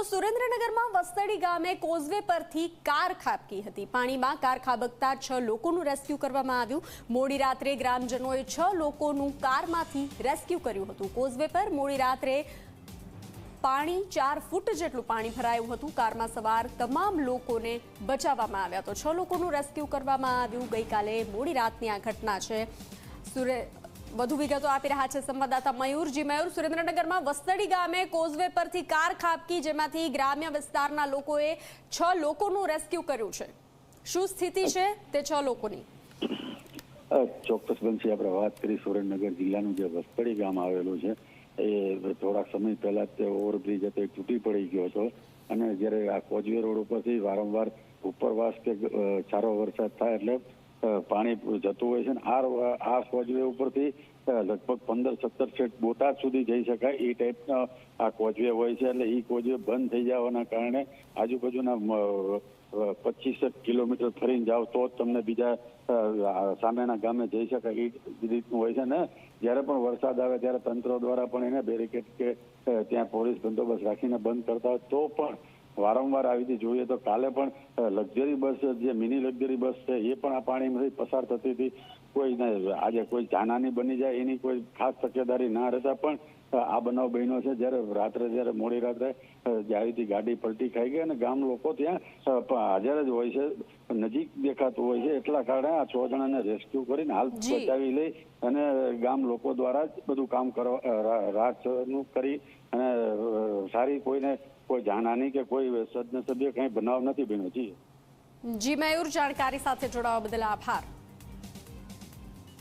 તો સુરેન્દ્રનગરમાં વસ્તડી ગામે કોઝવે પરથી કાર ખાબકી હતી. પાણીમાં કાર ખાબકતા છ લોકોનું રેસ્ક્યુ કરવામાં આવ્યું. મોડી રાત્રે ગ્રામજનોએ છ લોકોનું કારમાંથી રેસ્ક્યુ કર્યું હતું. કોઝવે પર મોડી રાત્રે પાણી ચાર ફૂટ જેટલું પાણી ભરાયું હતું. કારમાં સવાર તમામ લોકોને બચાવવામાં આવ્યા. તો છ લોકોનું રેસ્ક્યુ કરવામાં આવ્યું. ગઈકાલે મોડી રાતની આ ઘટના છે. સુરે વધુ વિગતો આપી રહ્યા છે સંવાદદાતા મયુરજી. મયુર, સુરેન્દ્રનગરમાં વસ્તડી ગામે કોઝવે પરથી કાર ખાબકી, જેમાંથી ગ્રામ્ય વિસ્તારના લોકોએ છ લોકોનું રેસ્ક્યુ કર્યું છે. શું સ્થિતિ છે તે છ લોકોની? ચોક્કસ બનશે. આપણે વાત કરી સુરેન્દ્રનગર જિલ્લાનું જે વસ્તડી ગામ આવેલું છે, એ થોડાક સમય પહેલા તે ઓવરબ્રિજ હતો, એ તૂટી પડી ગયો હતો. અને જ્યારે આ કોજવે રોડ ઉપરથી વારંવાર ઉપરવાસ કે સારો વરસાદ થાય એટલે પાણી જતું હોય છે આ આ કોચવે ઉપરથી લગભગ પંદર સત્તર ફીટ બોટાદ સુધી જઈ શકાય એ ટાઈપનો આ કોચવે હોય છે. એટલે એ કોચવે બંધ થઈ જવાના કારણે આજુબાજુના પચીસ કિલોમીટર ફરીને જાઓ તો જ તમને બીજા સામેના ગામે જઈ શકાય એ રીતનું હોય છે ને. જ્યારે પણ વરસાદ આવે ત્યારે તંત્ર દ્વારા પણ એને બેરિકેડ કે ત્યાં પોલીસ બંદોબસ્ત રાખીને બંધ કરતા હોય તો પણ વારંવાર આવી રીતે જોઈએ તો કાલે પણ લક્ઝરી બસ જે મિની લક્ઝરી બસ છે એ પણ આ પાણીમાંથી પસાર થતી હતી. કોઈ આજે કોઈ જાનાની બની જાય એની કોઈ ખાસ તકેદારી ના રહેતા પણ આ બનાવ બન્યો છે. જ્યારે રાત્રે જ્યારે મોડી રાત્રે જ્યારેથી ગાડી પલટી ખાઈ ગઈ અને ગામ લોકો ત્યાં હાજર જ હોય છે. નજીક દેખાતું હોય છે. એટલા કારણે આ છ જણાને રેસ્ક્યુ કરીને હાલ બચાવી લઈ અને ગામ લોકો દ્વારા જ બધું કામ કરવા અ, રાહતનું કરી અને સારી કોઈને કોઈ જાનહાની કે કોઈ સદન સભ્ય કઈ બનાવ નથી બન્યો. જી. જી, મયુર જાણકારી સાથે જોડાવા બદલ આભાર.